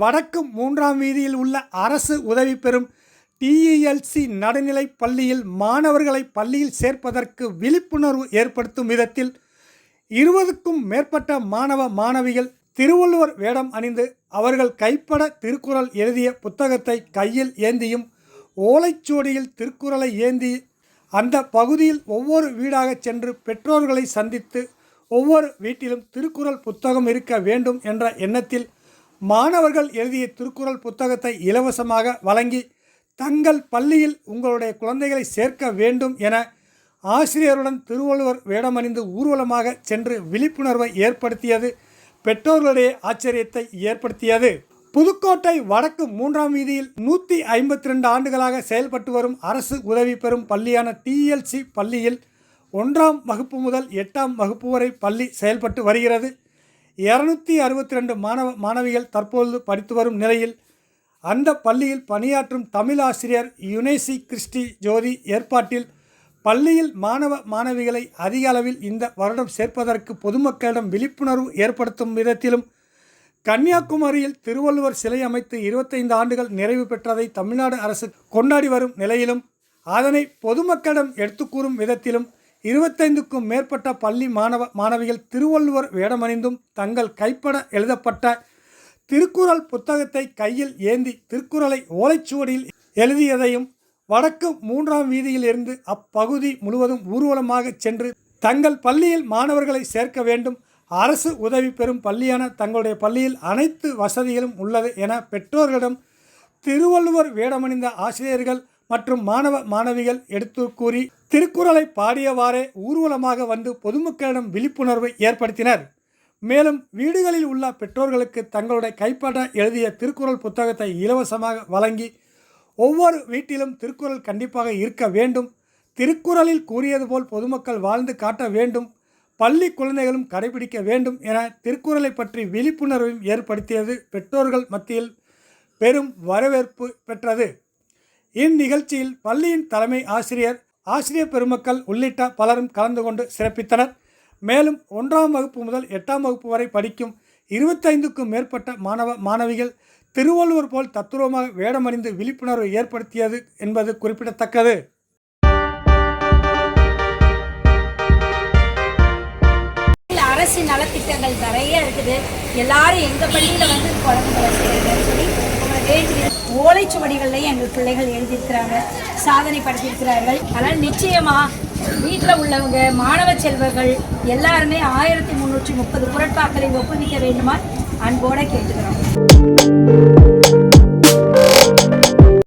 வடக்கு மூன்றாம் வீதியில் உள்ள அரசு உதவி பெறும் டிஇஎல்சி நடுநிலைப் பள்ளியில் மாணவர்களை பள்ளியில் சேர்ப்பதற்கு விழிப்புணர்வு ஏற்படுத்தும் விதத்தில் இருபதுக்கும் மேற்பட்ட மாணவ மாணவிகள் திருவள்ளுவர் வேடம் அணிந்து அவர்கள் கைப்பட திருக்குறள் எழுதிய புத்தகத்தை கையில் ஏந்தியும் ஓலைச்சுவடியில் திருக்குறளை ஏந்தி அந்த பகுதியில் ஒவ்வொரு வீடாகச் சென்று பெற்றோர்களை சந்தித்து ஒவ்வொரு வீட்டிலும் திருக்குறள் புத்தகம் இருக்க வேண்டும் என்ற எண்ணத்தில் மாணவர்கள் எழுதிய திருக்குறள் புத்தகத்தை இலவசமாக வழங்கி தங்கள் பள்ளியில் உங்களுடைய குழந்தைகளை சேர்க்க வேண்டும் என ஆசிரியருடன் திருவள்ளுவர் வேடமணிந்து ஊர்வலமாக சென்று விழிப்புணர்வை ஏற்படுத்தியது பெற்றோர்களுடைய ஆச்சரியத்தை ஏற்படுத்தியது. புதுக்கோட்டை வடக்கு மூன்றாம் வீதியில் நூற்றி ஐம்பத்தி ரெண்டு ஆண்டுகளாக செயல்பட்டு வரும் அரசு உதவி பெறும் பள்ளியான டிஎல்சி பள்ளியில் ஒன்றாம் வகுப்பு முதல் எட்டாம் வகுப்பு வரை பள்ளி செயல்பட்டு வருகிறது. இரநூத்தி அறுபத்தி ரெண்டு மாணவ மாணவிகள் தற்பொழுது படித்து வரும் நிலையில் அந்த பள்ளியில் பணியாற்றும் தமிழ் ஆசிரியர் யுனேசி கிறிஸ்டி ஜோதி ஏற்பாட்டில் பள்ளியில் மாணவ மாணவிகளை அதிக அளவில் இந்த வருடம் சேர்ப்பதற்கு பொதுமக்களிடம் விழிப்புணர்வு ஏற்படுத்தும் விதத்திலும் கன்னியாகுமரியில் திருவள்ளுவர் சிலை அமைத்து இருபத்தைந்து ஆண்டுகள் நிறைவு பெற்றதை தமிழ்நாடு அரசு கொண்டாடி வரும் நிலையிலும் அதனை பொதுமக்களிடம் எடுத்துக்கூறும் விதத்திலும் இருபத்தைந்துக்கும் மேற்பட்ட பள்ளி மாணவ மாணவிகள் திருவள்ளுவர் வேடமணிந்தும் தங்கள் கைப்பட எழுதப்பட்ட திருக்குறள் புத்தகத்தை கையில் ஏந்தி திருக்குறளை ஓலைச்சுவடியில் எழுதியதையும் வடக்கு மூன்றாம் வீதியில் இருந்து அப்பகுதி முழுவதும் ஊர்வலமாக சென்று தங்கள் பள்ளியில் மாணவர்களை சேர்க்க வேண்டும். அரசு உதவி பெறும் பள்ளியான தங்களுடைய பள்ளியில் அனைத்து வசதிகளும் உள்ளது என பெற்றோர்களிடம் திருவள்ளுவர் வேடமணிந்த ஆசிரியர்கள் மற்றும் மாணவ மாணவிகள் எடுத்து கூறி திருக்குறளை பாடியவாறே ஊர்வலமாக வந்து பொதுமக்களிடம் விழிப்புணர்வை ஏற்படுத்தினர். மேலும் வீடுகளில் உள்ள பெற்றோர்களுக்கு தங்களுடைய கைப்பட எழுதிய திருக்குறள் புத்தகத்தை இலவசமாக வழங்கி ஒவ்வொரு வீட்டிலும் திருக்குறள் கண்டிப்பாக இருக்க வேண்டும். திருக்குறளில் கூறியது போல் பொதுமக்கள் வாழ்ந்து காட்ட வேண்டும். பள்ளி குழந்தைகளும் கடைபிடிக்க வேண்டும் என திருக்குறளை பற்றி விழிப்புணர்வையும் ஏற்படுத்தியது பெற்றோர்கள் மத்தியில் பெரும் வரவேற்பு பெற்றது. இந்நிகழ்ச்சியில் பள்ளியின் தலைமை ஆசிரியர் ஆசிரியர் பெருமக்கள் உள்ளிட்ட பலரும் கலந்து கொண்டு சிறப்பித்தனர். மேலும் ஒன்றாம் வகுப்பு முதல் எட்டாம் வகுப்பு வரை படிக்கும் இருபத்தைந்துக்கும் மேற்பட்ட மாணவ மாணவிகள் திருவள்ளுவர் போல் தத்துவமாக வேடமணிந்து விழிப்புணர்வை ஏற்படுத்தியது என்பது குறிப்பிடத்தக்கது. அரசு நலத்திட்டங்கள் நிறைய இருக்குது. எல்லாரும் எங்கள் பள்ளியில் வந்து குழந்தைங்களை ஓலைச்சுவடிகள்லையும் எங்கள் பிள்ளைகள் எழுதியிருக்கிறாங்க சாதனை படுத்தியிருக்கிறார்கள் அதனால் நிச்சயமா வீட்டில் உள்ளவங்க மாணவ செல்வர்கள் எல்லாருமே ஆயிரத்தி முந்நூற்றி முப்பது குரட்பாக்களை ஒப்புவிக்க வேண்டுமா அன்போட கேட்டுக்கிறோம்.